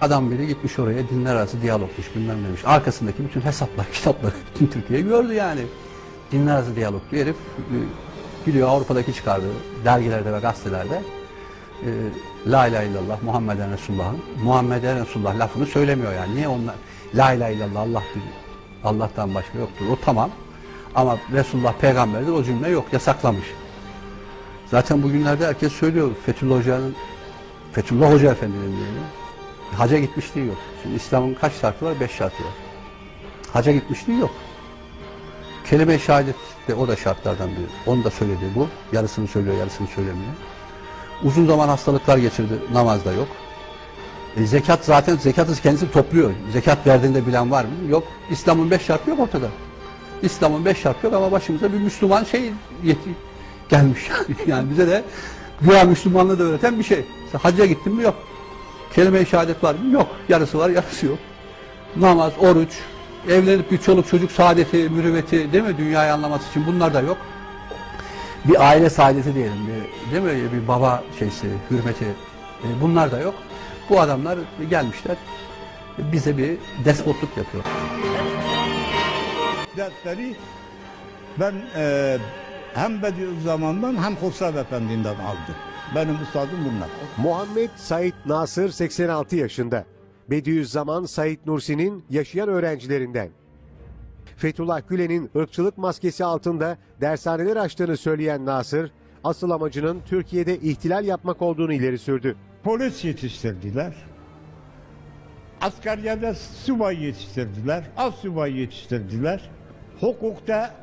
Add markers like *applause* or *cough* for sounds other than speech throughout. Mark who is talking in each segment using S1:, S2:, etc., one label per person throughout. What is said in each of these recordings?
S1: Adam biri gitmiş oraya dinler arası diyalogmuş bilmem neymiş. Arkasındaki bütün hesaplar, *laughs* kitaplar bütün Türkiye gördü yani. Dinler arası diyalog diyor herif e, gidiyor Avrupa'daki çıkardığı dergilerde ve gazetelerde e, La ilahe illallah Muhammeden Resulullah'ın Muhammeden Resulullah lafını söylemiyor yani. Niye onlar La ilahe illallah Allah Allah'tan başka yoktur. O tamam. Ama Resulullah peygamberdir o cümle yok. Yasaklamış. Zaten bugünlerde herkes söylüyor. Fethullah Hoca'nın Fethullah Hoca Efendi'nin diyelim. Haca gitmişliği yok. Şimdi İslam'ın kaç şartı var? Beş şartı var. Haca gitmişliği yok. Kelime-i şehadet de o da şartlardan biri. Onu da söyledi bu. Yarısını söylüyor, yarısını söylemiyor. Uzun zaman hastalıklar geçirdi. Namazda yok. E, zekat zaten zekatı kendisi topluyor. Zekat verdiğinde bilen var mı? Yok. İslam'ın beş şartı yok ortada. İslam'ın beş şartı yok ama başımıza bir Müslüman şey gelmiş *laughs* yani. bize de güya Müslümanlığı da öğreten bir şey. Hacca gittin mi? Yok. Kelime-i şehadet var mı? Yok. Yarısı var, yarısı yok. Namaz, oruç, evlenip bir çoluk çocuk saadeti, mürüvveti değil mi? Dünyayı anlaması için bunlar da yok. Bir aile saadeti diyelim, bir, değil mi? Bir baba şeysi, hürmeti e, bunlar da yok. Bu adamlar gelmişler bize bir despotluk yapıyor.
S2: dersleri ben e, hem Bediüzzaman'dan hem Husrev Efendi'nden aldım. Benim ustadım bunlar.
S3: Muhammed Said Nasır 86 yaşında. Bediüzzaman Said Nursi'nin yaşayan öğrencilerinden. Fethullah Gülen'in ırkçılık maskesi altında dershaneler açtığını söyleyen Nasır, asıl amacının Türkiye'de ihtilal yapmak olduğunu ileri sürdü.
S2: Polis yetiştirdiler. Askeriyede subay yetiştirdiler. Az subay yetiştirdiler. Hukukta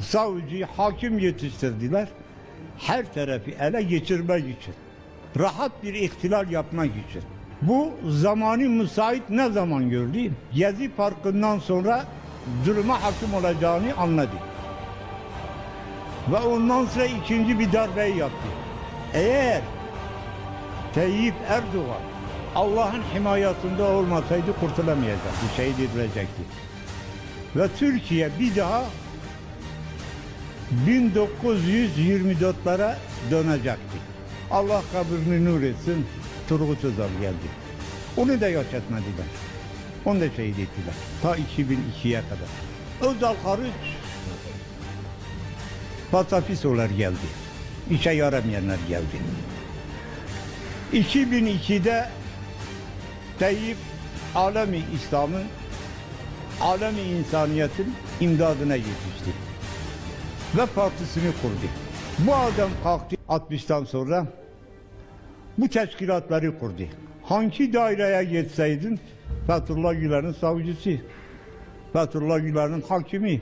S2: savcı, hakim yetiştirdiler. Her tarafı ele geçirmek için. Rahat bir ihtilal yapmak için. Bu zamanı müsait ne zaman gördü? Gezi Parkı'ndan sonra duruma hakim olacağını anladı. Ve ondan sonra ikinci bir darbeyi yaptı. Eğer Tayyip Erdoğan Allah'ın himayesinde olmasaydı kurtulamayacaktı, şehit edilecekti. Ve Türkiye bir daha 1924'lere dönecekti. Allah kabrini nur etsin, Turgut Özal geldi. Onu da yaşatmadılar. Onu da şehit ettiler. Ta 2002'ye kadar. Özal hariç pasafisolar geldi. İşe yaramayanlar geldi. 2002'de Tayyip alemi İslam'ın alemi insaniyetin imdadına yetişti. Ve partisini kurdu. Bu adam kalktı 60'tan sonra bu teşkilatları kurdu. Hangi daireye geçseydin Fethullah Gülen'in savcısı, Fethullah Gülen'in hakimi,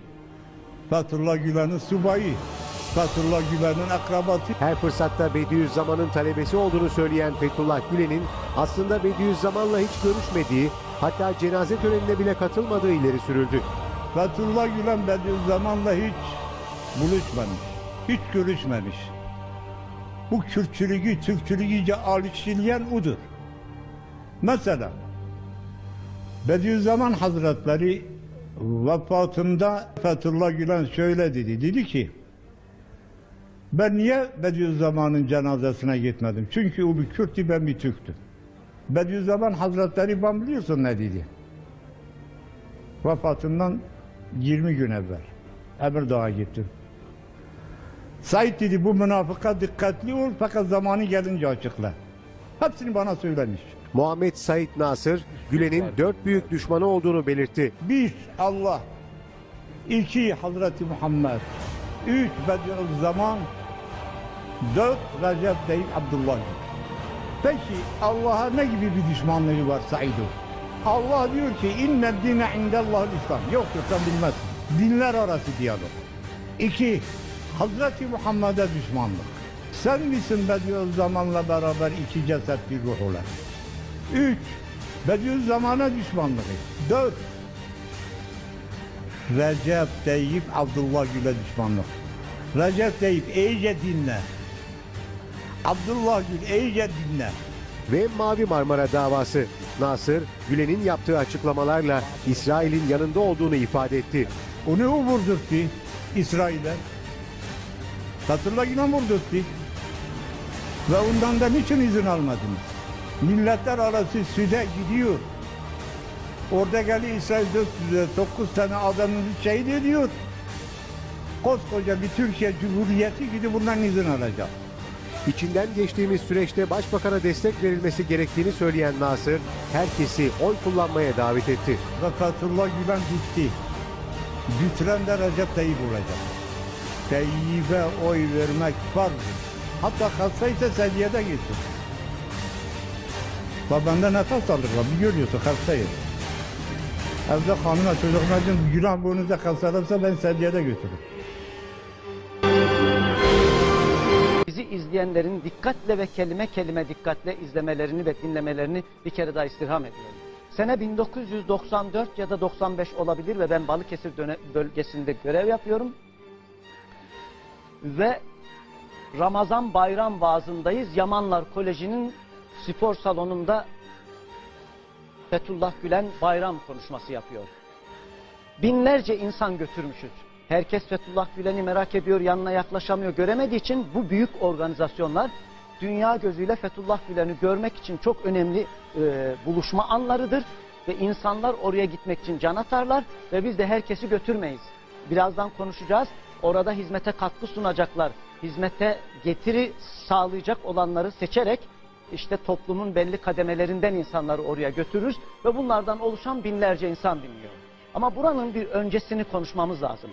S2: Fethullah Gülen'in subayı, Fethullah Gülen'in akrabası.
S3: Her fırsatta Bediüzzaman'ın talebesi olduğunu söyleyen Fethullah Gülen'in aslında Bediüzzaman'la hiç görüşmediği, hatta cenaze törenine bile katılmadığı ileri sürüldü.
S2: Fethullah Gülen Bediüzzaman'la hiç buluşmamış, hiç görüşmemiş. Bu Kürtçülüğü, Türkçülüğü alışılayan odur. Mesela Bediüzzaman Hazretleri vefatında Fethullah Gülen şöyle dedi. Dedi ki ben niye Bediüzzaman'ın cenazesine gitmedim? Çünkü o bir Kürttü ben bir Türktüm. Bediüzzaman Hazretleri ben biliyorsun ne dedi? Vefatından 20 gün evvel. Emirdağ'a gittim. Said dedi bu münafıka dikkatli ol fakat zamanı gelince açıkla. Hepsini bana söylemiş.
S3: Muhammed Said Nasır, Gülen'in dört büyük düşmanı olduğunu belirtti.
S2: Bir Allah, iki Hazreti Muhammed, üç Bediüzzaman, dört Recep değil Abdullah. Peki Allah'a ne gibi bir düşmanlığı var Said'o? Allah diyor ki inne dine indellahül İslam. Yoktur sen bilmezsin. Dinler arası diyalog. İki, Hazreti Muhammed'e düşmanlık. Sen misin Bediüzzaman'la beraber iki ceset bir ruh olan? Üç, Bediüzzaman'a düşmanlığı. Dört, Recep Tayyip Abdullah Gül'e düşmanlık. Recep Tayyip iyice dinle. Abdullah Gül iyice dinle.
S3: Ve Mavi Marmara davası. Nasır, Gülen'in yaptığı açıklamalarla İsrail'in yanında olduğunu ifade etti.
S2: Onu vurdurttu İsrail'e. Hatırla yine vurdurttu. Ve ondan da niçin izin almadınız? Milletler arası süde gidiyor. Orada geliyor İsrail 9 tane adamını şehit ediyor. Koskoca bir Türkiye Cumhuriyeti gidip bundan izin alacak.
S3: İçinden geçtiğimiz süreçte başbakana destek verilmesi gerektiğini söyleyen Nasır, herkesi oy kullanmaya davet etti.
S2: Ve Fethullah Gülen gitti. Bitiren de Recep Tayyip olacak. Tayyip'e oy vermek farzdır. Hatta hastaysa seviyede gitsin. Babanda nefes alırlar. Bir görüyorsun hastayım. Evde hanıma çocuklar diyorum günah boynuzda hastalanırsa ben seviyede götürürüm.
S4: Bizi izleyenlerin dikkatle ve kelime kelime dikkatle izlemelerini ve dinlemelerini bir kere daha istirham ediyorum. Sene 1994 ya da 95 olabilir ve ben Balıkesir bölgesinde görev yapıyorum. Ve Ramazan bayram vaazındayız. Yamanlar Koleji'nin spor salonunda Fethullah Gülen bayram konuşması yapıyor. Binlerce insan götürmüşüz. Herkes Fethullah Gülen'i merak ediyor, yanına yaklaşamıyor, göremediği için bu büyük organizasyonlar dünya gözüyle Fethullah Gülen'i görmek için çok önemli e, buluşma anlarıdır. Ve insanlar oraya gitmek için can atarlar ve biz de herkesi götürmeyiz. Birazdan konuşacağız. Orada hizmete katkı sunacaklar. Hizmete getiri sağlayacak olanları seçerek işte toplumun belli kademelerinden insanları oraya götürürüz ve bunlardan oluşan binlerce insan dinliyor. Ama buranın bir öncesini konuşmamız lazım.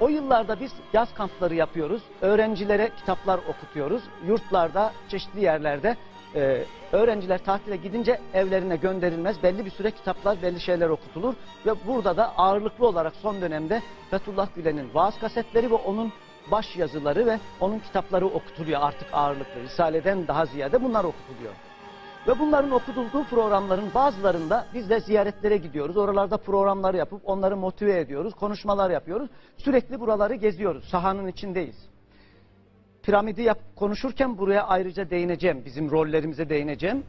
S4: O yıllarda biz yaz kampları yapıyoruz. Öğrencilere kitaplar okutuyoruz. Yurtlarda, çeşitli yerlerde e, öğrenciler tatile gidince evlerine gönderilmez. Belli bir süre kitaplar, belli şeyler okutulur. Ve burada da ağırlıklı olarak son dönemde Fethullah Gülen'in vaaz kasetleri ve onun baş yazıları ve onun kitapları okutuluyor artık ağırlıklı. Risale'den daha ziyade bunlar okutuluyor. Ve bunların okutulduğu programların bazılarında biz de ziyaretlere gidiyoruz. Oralarda programlar yapıp onları motive ediyoruz. Konuşmalar yapıyoruz. Sürekli buraları geziyoruz. Sahanın içindeyiz. Piramidi yap, konuşurken buraya ayrıca değineceğim. Bizim rollerimize değineceğim.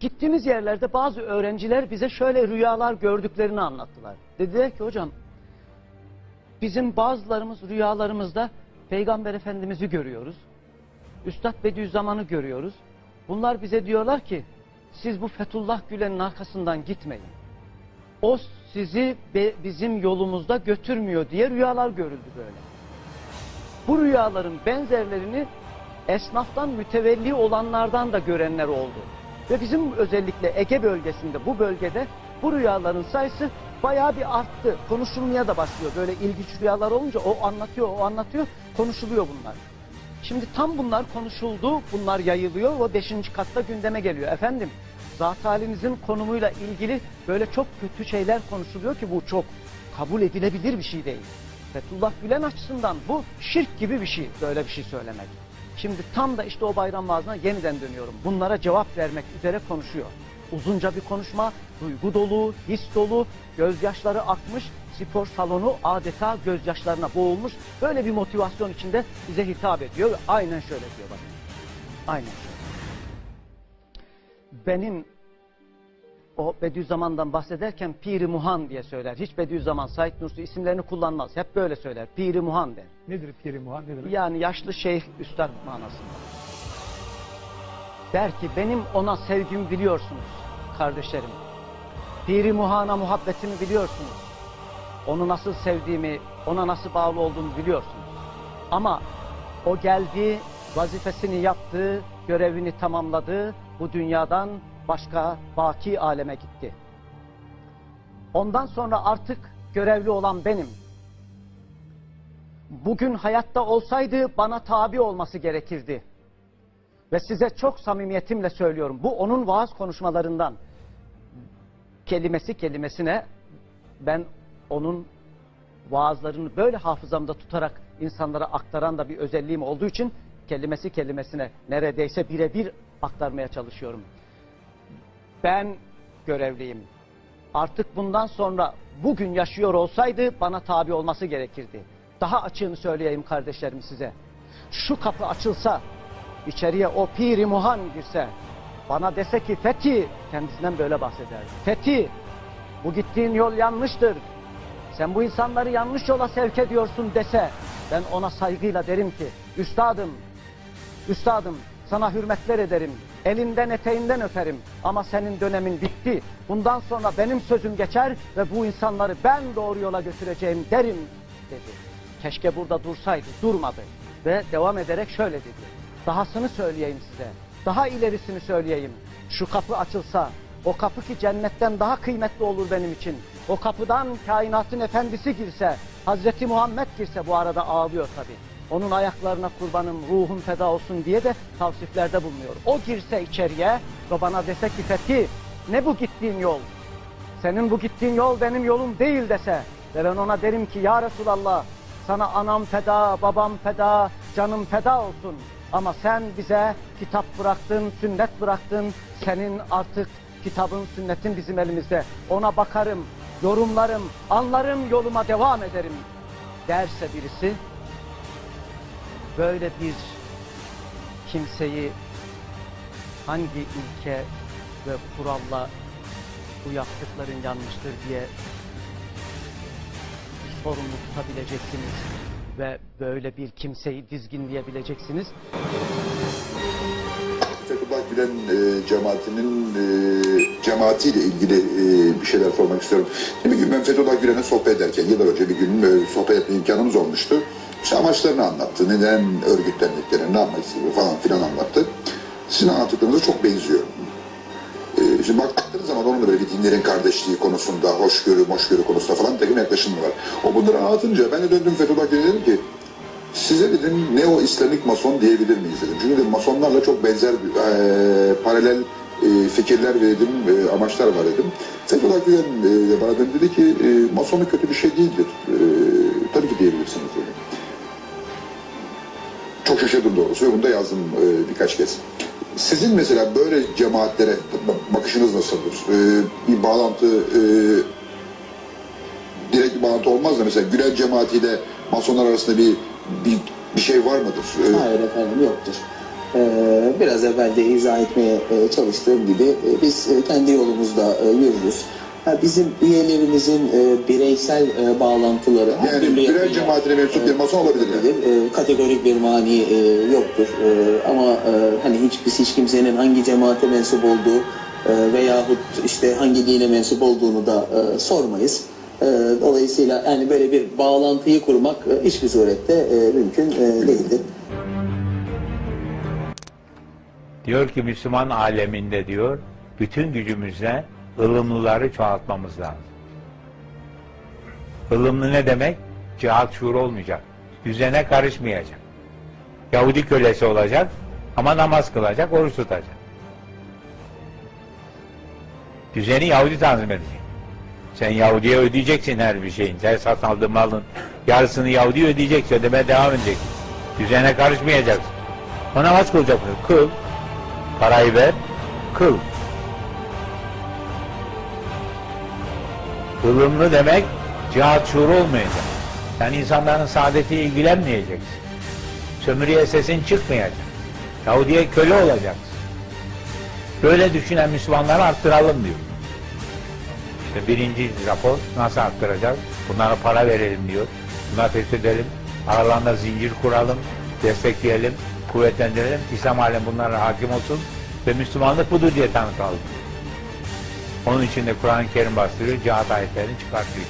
S4: Gittiğimiz yerlerde bazı öğrenciler bize şöyle rüyalar gördüklerini anlattılar. Dediler ki hocam bizim bazılarımız rüyalarımızda Peygamber Efendimiz'i görüyoruz. Üstad Bediüzzaman'ı görüyoruz. Bunlar bize diyorlar ki siz bu Fethullah Gülen'in arkasından gitmeyin. O sizi bizim yolumuzda götürmüyor diye rüyalar görüldü böyle. Bu rüyaların benzerlerini esnaftan mütevelli olanlardan da görenler oldu. Ve bizim özellikle Ege bölgesinde bu bölgede bu rüyaların sayısı bayağı bir arttı. Konuşulmaya da başlıyor. Böyle ilginç rüyalar olunca o anlatıyor, o anlatıyor, konuşuluyor bunlar. Şimdi tam bunlar konuşuldu, bunlar yayılıyor. O beşinci katta gündeme geliyor. Efendim, zat halinizin konumuyla ilgili böyle çok kötü şeyler konuşuluyor ki bu çok kabul edilebilir bir şey değil. Fethullah Gülen açısından bu şirk gibi bir şey, böyle bir şey söylemek. Şimdi tam da işte o bayram vaazına yeniden dönüyorum. Bunlara cevap vermek üzere konuşuyor. Uzunca bir konuşma, duygu dolu, his dolu, gözyaşları akmış, spor salonu adeta gözyaşlarına boğulmuş. Böyle bir motivasyon içinde bize hitap ediyor aynen şöyle diyor bakın. Aynen şöyle. Benim o Bediüzzaman'dan bahsederken Piri Muhan diye söyler. Hiç Bediüzzaman, Said Nursi isimlerini kullanmaz. Hep böyle söyler. Piri Muhan der.
S5: Nedir Piri Muhan? Ne demek?
S4: Yani yaşlı şeyh üstad manasında. Der ki benim ona sevgimi biliyorsunuz kardeşlerim. Piri Muhan'a muhabbetimi biliyorsunuz. Onu nasıl sevdiğimi, ona nasıl bağlı olduğumu biliyorsunuz. Ama o geldi, vazifesini yaptı, görevini tamamladı, bu dünyadan başka baki aleme gitti. Ondan sonra artık görevli olan benim bugün hayatta olsaydı bana tabi olması gerekirdi. Ve size çok samimiyetimle söylüyorum. Bu onun vaaz konuşmalarından. Kelimesi kelimesine ben onun vaazlarını böyle hafızamda tutarak insanlara aktaran da bir özelliğim olduğu için kelimesi kelimesine neredeyse birebir aktarmaya çalışıyorum. Ben görevliyim. Artık bundan sonra bugün yaşıyor olsaydı bana tabi olması gerekirdi. Daha açığını söyleyeyim kardeşlerim size. Şu kapı açılsa, içeriye o piri muhan girse, bana dese ki Fethi, kendisinden böyle bahsederdi. Fethi, bu gittiğin yol yanlıştır. Sen bu insanları yanlış yola sevk ediyorsun dese, ben ona saygıyla derim ki, üstadım, üstadım sana hürmetler ederim. Elinden eteğinden öperim ama senin dönemin bitti. Bundan sonra benim sözüm geçer ve bu insanları ben doğru yola götüreceğim derim dedi. Keşke burada dursaydı, durmadı. Ve devam ederek şöyle dedi. Dahasını söyleyeyim size, daha ilerisini söyleyeyim. Şu kapı açılsa, o kapı ki cennetten daha kıymetli olur benim için. O kapıdan kainatın efendisi girse, Hazreti Muhammed girse bu arada ağlıyor tabii. Onun ayaklarına kurbanım, ruhum feda olsun diye de tavsiflerde bulunuyor. O girse içeriye ve bana dese ki Fethi, ne bu gittiğin yol? Senin bu gittiğin yol benim yolum değil dese ve ben ona derim ki ya Resulallah sana anam feda, babam feda, canım feda olsun. Ama sen bize kitap bıraktın, sünnet bıraktın. Senin artık kitabın, sünnetin bizim elimizde. Ona bakarım, yorumlarım, anlarım, yoluma devam ederim derse birisi böyle bir kimseyi hangi ilke ve kuralla bu yaptıkların yanlıştır diye sorumlu tutabileceksiniz ve böyle bir kimseyi dizginleyebileceksiniz.
S5: Fethullah Gülen e, cemaatinin e, cemaatiyle ilgili e, bir şeyler sormak istiyorum. Bir gün ben Fethullah Gülen'e sohbet ederken yıllar önce bir gün e, sohbet etme imkanımız olmuştu. İşte amaçlarını anlattı, neden örgütlendiklerini, ne yapmak istediğini falan filan anlattı. Sizin anlattıklarınıza çok benziyor. E, şimdi baktığınız zaman onun da böyle bir dinlerin kardeşliği konusunda, hoşgörü, moşgörü konusunda falan takım yaklaşımı var. O bunları anlatınca ben de döndüm Fethullah Gülen'e dedim ki Size dedim neo İslamik mason diyebilir miyiz dedim. Çünkü dedim masonlarla çok benzer e, paralel e, fikirler ve dedim e, amaçlar var dedim. Fethullah Gülen e, bana döndü dedi ki e, masonluk kötü bir şey değildir. E, tabii ki diyebilirsiniz dedi. Çok şaşırdım doğrusu ve bunu da yazdım e, birkaç kez. Sizin mesela böyle cemaatlere bakışınız nasıldır? E, bir bağlantı e, direkt bir bağlantı olmaz da mesela Gülen cemaatiyle masonlar arasında bir bir, bir şey var mıdır? Ee,
S6: Hayır efendim yoktur. Ee, biraz evvel de izah etmeye e, çalıştığım gibi e, biz e, kendi yolumuzda yürürüz. Ha, bizim üyelerimizin e, bireysel e, bağlantıları
S5: yani
S6: yapıyla-
S5: cemaatine mensup bir mason olabilir yani.
S6: E, kategorik bir mani e, yoktur. E, ama e, hani hiç biz hiç kimsenin hangi cemaate mensup olduğu e, veyahut işte hangi dine mensup olduğunu da e, sormayız. E, dolayısıyla yani böyle bir bağlantıyı kurmak e, hiçbir surette e, mümkün e, değildir.
S7: Diyor ki Müslüman aleminde diyor, bütün gücümüzle ılımlıları çoğaltmamız lazım. Ilımlı ne demek? Cihat şuuru olmayacak. Düzene karışmayacak. Yahudi kölesi olacak ama namaz kılacak, oruç tutacak. Düzeni Yahudi tanzim edecek. Sen Yahudi'ye ödeyeceksin her bir şeyin. Sen satın aldığın malın yarısını Yahudi ödeyecek, ödemeye devam edecek. Düzene karışmayacaksın. O namaz kılacak. Kıl. Parayı ver, kıl. Ilımlı demek cihat şuuru olmayacak. Yani insanların saadetiyle ilgilenmeyeceksin. Sömürüye sesin çıkmayacak. Yahudi'ye köle olacaksın. Böyle düşünen Müslümanları arttıralım diyor. İşte birinci rapor nasıl arttıracağız? Bunlara para verelim diyor. Bunları fethedelim. Aralarında zincir kuralım, destekleyelim, kuvvetlendirelim. İslam alem bunlara hakim olsun ve Müslümanlık budur diye tanıtalım. Onun için de Kur'an-ı Kerim bastırıyor, cihat ayetlerini çıkartıyor.